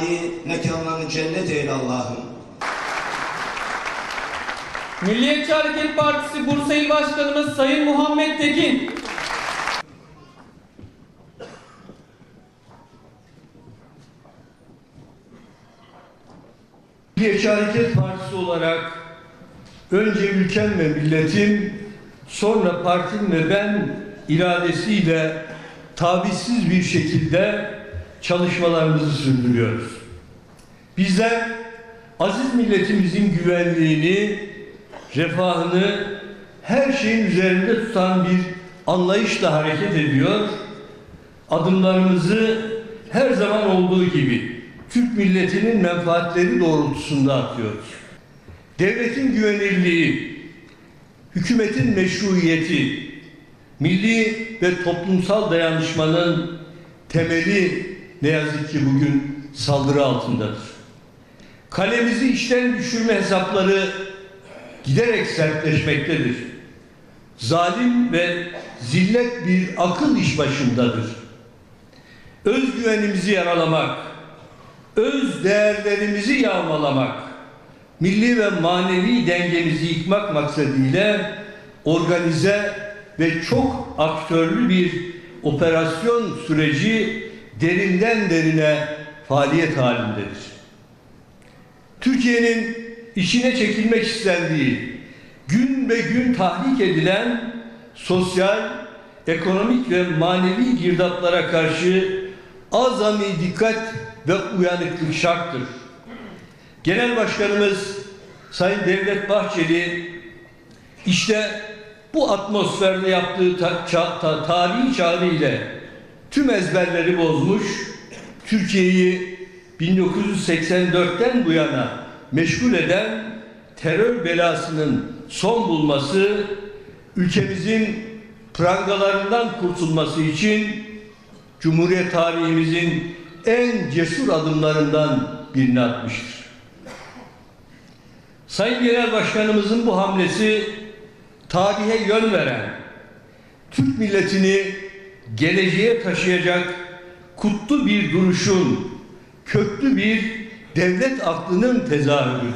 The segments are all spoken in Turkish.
âli mekanlarını cennet eyle Allah'ım. Milliyetçi Hareket Partisi Bursa İl Başkanımız Sayın Muhammed Tekin. Milliyetçi Hareket Partisi olarak önce ülkem ve milletim, sonra partim ve ben iradesiyle tabizsiz bir şekilde çalışmalarımızı sürdürüyoruz. Bizler aziz milletimizin güvenliğini, refahını her şeyin üzerinde tutan bir anlayışla hareket ediyor. Adımlarımızı her zaman olduğu gibi Türk milletinin menfaatleri doğrultusunda atıyoruz. Devletin güvenirliği, hükümetin meşruiyeti, milli ve toplumsal dayanışmanın temeli ne yazık ki bugün saldırı altındadır. Kalemizi işten düşürme hesapları giderek sertleşmektedir. Zalim ve zillet bir akıl iş başındadır. Özgüvenimizi yaralamak, öz değerlerimizi yağmalamak, milli ve manevi dengemizi yıkmak maksadıyla organize ve çok aktörlü bir operasyon süreci derinden derine faaliyet halindedir. Türkiye'nin içine çekilmek istendiği, gün ve gün tahrik edilen sosyal, ekonomik ve manevi girdaplara karşı azami dikkat ve uyanıklık şarttır. Genel Başkanımız Sayın Devlet Bahçeli işte bu atmosferde yaptığı ta, ta, tarihi çağrı ile tüm ezberleri bozmuş, Türkiye'yi 1984'ten bu yana meşgul eden terör belasının son bulması, ülkemizin prangalarından kurtulması için Cumhuriyet tarihimizin en cesur adımlarından birini atmıştır. Sayın Genel Başkanımızın bu hamlesi tarihe yön veren, Türk milletini geleceğe taşıyacak kutlu bir duruşun, köklü bir devlet aklının tezahürüdür.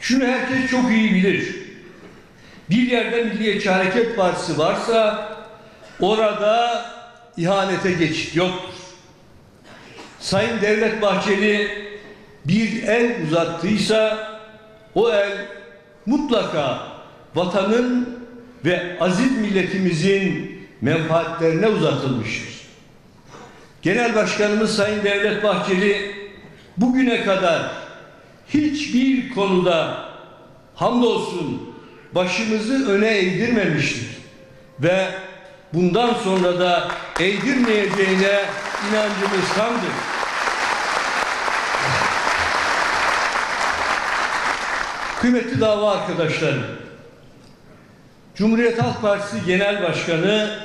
Şunu herkes çok iyi bilir. Bir yerde Milliyetçi Hareket Partisi varsa orada ihanete geçit yoktur. Sayın Devlet Bahçeli bir el uzattıysa o el mutlaka vatanın ve aziz milletimizin menfaatlerine uzatılmıştır. Genel Başkanımız Sayın Devlet Bahçeli bugüne kadar hiçbir konuda hamdolsun başımızı öne eğdirmemiştir ve bundan sonra da eğdirmeyeceğine inancımız tamdır. Kıymetli dava arkadaşlarım, Cumhuriyet Halk Partisi Genel Başkanı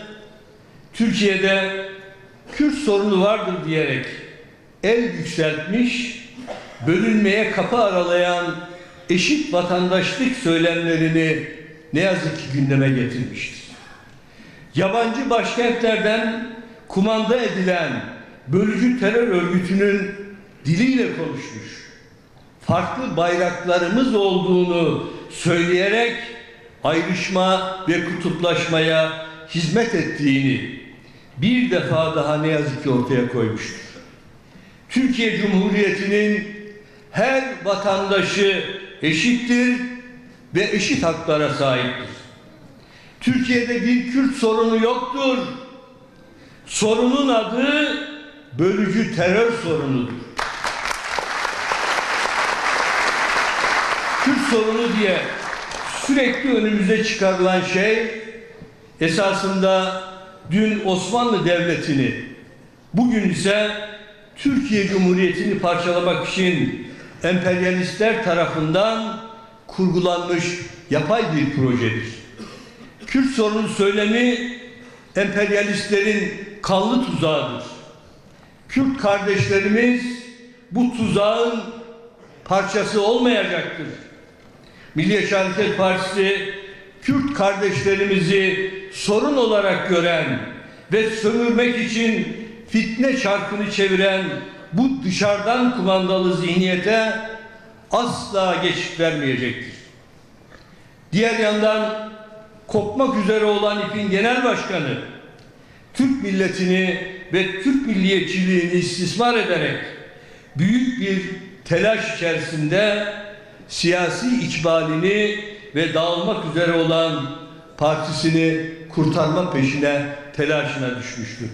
Türkiye'de Kürt sorunu vardır diyerek el yükseltmiş, bölünmeye kapı aralayan eşit vatandaşlık söylemlerini ne yazık ki gündeme getirmiştir. Yabancı başkentlerden kumanda edilen bölücü terör örgütünün diliyle konuşmuş. Farklı bayraklarımız olduğunu söyleyerek ayrışma ve kutuplaşmaya hizmet ettiğini bir defa daha ne yazık ki ortaya koymuştur. Türkiye Cumhuriyeti'nin her vatandaşı eşittir ve eşit haklara sahiptir. Türkiye'de bir Kürt sorunu yoktur. Sorunun adı bölücü terör sorunudur. Kürt sorunu diye sürekli önümüze çıkarılan şey esasında dün Osmanlı Devleti'ni bugün ise Türkiye Cumhuriyeti'ni parçalamak için emperyalistler tarafından kurgulanmış yapay bir projedir. Kürt sorunu söylemi emperyalistlerin kanlı tuzağıdır. Kürt kardeşlerimiz bu tuzağın parçası olmayacaktır. Milliyetçi Hareket Partisi Kürt kardeşlerimizi sorun olarak gören ve sömürmek için fitne çarkını çeviren bu dışarıdan kumandalı zihniyete asla geçit vermeyecektir. Diğer yandan kopmak üzere olan ipin genel başkanı Türk milletini ve Türk milliyetçiliğini istismar ederek büyük bir telaş içerisinde siyasi ikbalini ve dağılmak üzere olan partisini kurtarma peşine telaşına düşmüştür.